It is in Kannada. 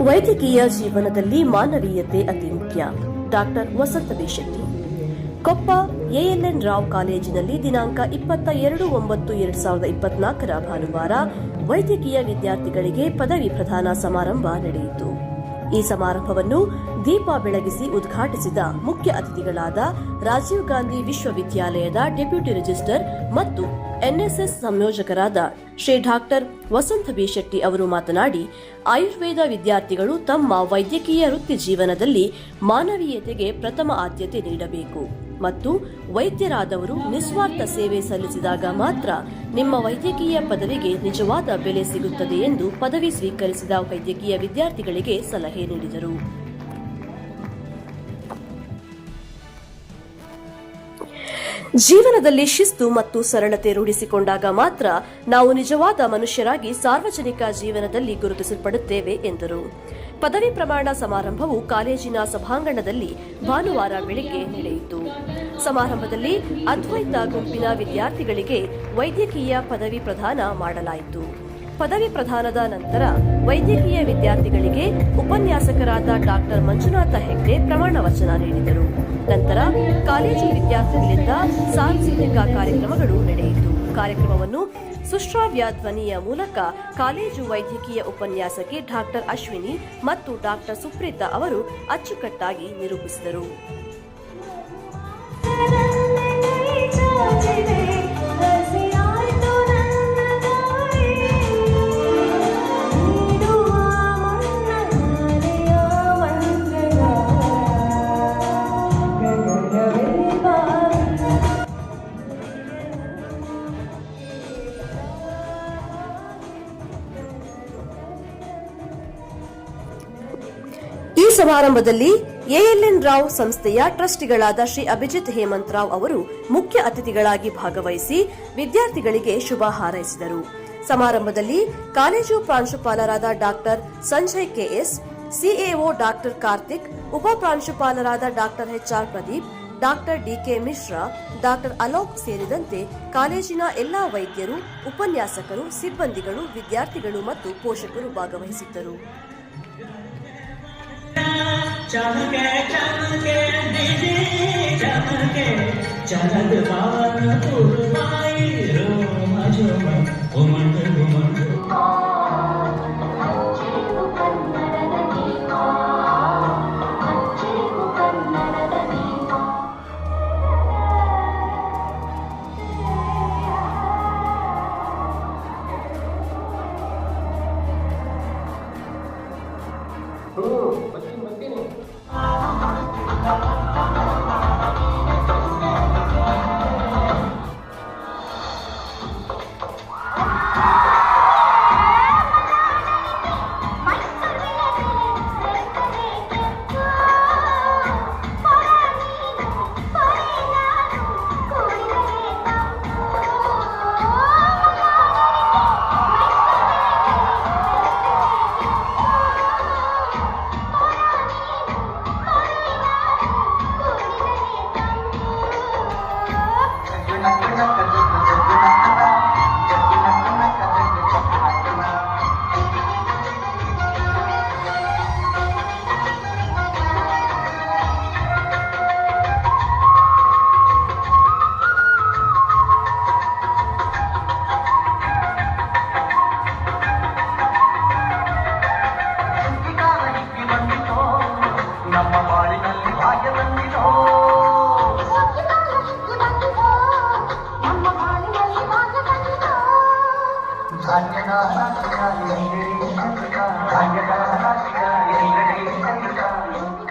ವೈದ್ಯಕೀಯ ಜೀವನದಲ್ಲಿ ಮಾನವೀಯತೆ ಅತಿ ಮುಖ್ಯ. ಡಾಕ್ಟರ್ ವಸಂತ ಶೆಟ್ಟಿ ಕೊಪ್ಪ ಎಎಲ್ಎನ್ ರಾವ್ ಕಾಲೇಜಿನಲ್ಲಿ ದಿನಾಂಕ ಇಪ್ಪತ್ತ ಎರಡು ಒಂಬತ್ತು ಎರಡ್ ಸಾವಿರದ ಇಪ್ಪತ್ನಾಲ್ಕರ ಭಾನುವಾರ ವೈದ್ಯಕೀಯ ವಿದ್ಯಾರ್ಥಿಗಳಿಗೆ ಪದವಿ ಪ್ರದಾನ ಸಮಾರಂಭ ನಡೆಯಿತು. ಈ ಸಮಾರಂಭವನ್ನು ದೀಪ ಬೆಳಗಿಸಿ ಉದ್ಘಾಟಿಸಿದ ಮುಖ್ಯ ಅತಿಥಿಗಳಾದ ರಾಜೀವ್ ಗಾಂಧಿ ವಿಶ್ವವಿದ್ಯಾಲಯದ ಡೆಪ್ಯೂಟಿ ರಿಜಿಸ್ಟರ್ ಮತ್ತು ಎನ್ಎಸ್ಎಸ್ ಸಂಯೋಜಕರಾದ ಶ್ರೀ ಡಾಕ್ಟರ್ ವಸಂತ ಬಿ ಶೆಟ್ಟಿ ಅವರು ಮಾತನಾಡಿ, ಆಯುರ್ವೇದ ವಿದ್ಯಾರ್ಥಿಗಳು ತಮ್ಮ ವೈದ್ಯಕೀಯ ವೃತ್ತಿ ಜೀವನದಲ್ಲಿ ಮಾನವೀಯತೆಗೆ ಪ್ರಥಮ ಆದ್ಯತೆ ನೀಡಬೇಕು. ಮತ್ತು ವೈದ್ಯರಾದವರು ನಿಸ್ವಾರ್ಥ ಸೇವೆ ಸಲ್ಲಿಸಿದಾಗ ಮಾತ್ರ ನಿಮ್ಮ ವೈದ್ಯಕೀಯ ಪದವಿಗೆ ನಿಜವಾದ ಬೆಲೆ ಸಿಗುತ್ತದೆ ಎಂದು ಪದವಿ ಸ್ವೀಕರಿಸಿದ ವೈದ್ಯಕೀಯ ವಿದ್ಯಾರ್ಥಿಗಳಿಗೆ ಸಲಹೆ ನೀಡಿದರು. ಜೀವನದಲ್ಲಿ ಶಿಸ್ತು ಮತ್ತು ಸರಳತೆ ರೂಢಿಸಿಕೊಂಡಾಗ ಮಾತ್ರ ನಾವು ನಿಜವಾದ ಮನುಷ್ಯರಾಗಿ ಸಾರ್ವಜನಿಕ ಜೀವನದಲ್ಲಿ ಗುರುತಿಸಲ್ಪಡುತ್ತೇವೆ ಎಂದರು. ಪದವಿ ಪ್ರಮಾಣ ಸಮಾರಂಭವು ಕಾಲೇಜಿನ ಸಭಾಂಗಣದಲ್ಲಿ ಭಾನುವಾರ ಬೆಳಿಗ್ಗೆ ನಡೆಯಿತು. ಸಮಾರಂಭದಲ್ಲಿ ಅದ್ವೈತ ಗುಂಪಿನ ವಿದ್ಯಾರ್ಥಿಗಳಿಗೆ ವೈದ್ಯಕೀಯ ಪದವಿ ಪ್ರದಾನ ಮಾಡಲಾಯಿತು. ಪದವಿ ಪ್ರದಾನದ ನಂತರ ವೈದ್ಯಕೀಯ ವಿದ್ಯಾರ್ಥಿಗಳಿಗೆ ಉಪನ್ಯಾಸಕರಾದ ಡಾಕ್ಟರ್ ಮಂಜುನಾಥ ಹೆಗ್ಡೆ ಪ್ರಮಾಣ ವಚನ ನೀಡಿದರು. ನಂತರ ಕಾಲೇಜು ವಿದ್ಯಾರ್ಥಿಗಳಿಂದ ಸಾಂಸ್ಕೃತಿಕ ಕಾರ್ಯಕ್ರಮಗಳು ನಡೆಯಿತು. ಕಾರ್ಯಕ್ರಮವನ್ನು ಸುಶ್ರಾವ್ಯ ಧ್ವನಿಯ ಮೂಲಕ ಕಾಲೇಜು ವೈದ್ಯಕೀಯ ಉಪನ್ಯಾಸಕಿ ಡಾಕ್ಟರ್ ಅಶ್ವಿನಿ ಮತ್ತು ಡಾಕ್ಟರ್ ಸುಪ್ರೀತಾ ಅವರು ಅಚ್ಚುಕಟ್ಟಾಗಿ ನಿರೂಪಿಸಿದರು. ಸಮಾರಂಭದಲ್ಲಿ ಎಎಲ್ಎನ್ ರಾವ್ ಸಂಸ್ಥೆಯ ಟ್ರಸ್ಟಿಗಳಾದ ಶ್ರೀ ಅಭಿಜಿತ್ ಹೇಮಂತ್ ರಾವ್ ಅವರು ಮುಖ್ಯ ಅತಿಥಿಗಳಾಗಿ ಭಾಗವಹಿಸಿ ವಿದ್ಯಾರ್ಥಿಗಳಿಗೆ ಶುಭ ಹಾರೈಸಿದರು. ಸಮಾರಂಭದಲ್ಲಿ ಕಾಲೇಜು ಪ್ರಾಂಶುಪಾಲರಾದ doctor Sanjay KS, CAO doctor Karthik, ಉಪ ಪ್ರಾಂಶುಪಾಲರಾದ doctor HR Pradeep, doctor DK Mishra, doctor Alok ಸೇರಿದಂತೆ ಕಾಲೇಜಿನ ಎಲ್ಲಾ ವೈದ್ಯರು, ಉಪನ್ಯಾಸಕರು, ಸಿಬ್ಬಂದಿಗಳು, ವಿದ್ಯಾರ್ಥಿಗಳು ಮತ್ತು ಪೋಷಕರು ಭಾಗವಹಿಸಿದ್ದರು. चमके चमके दिने चमके। चमक पान पूर्ण I'm gonna have to carry on, I'm gonna have to carry on, I'm gonna have to carry on.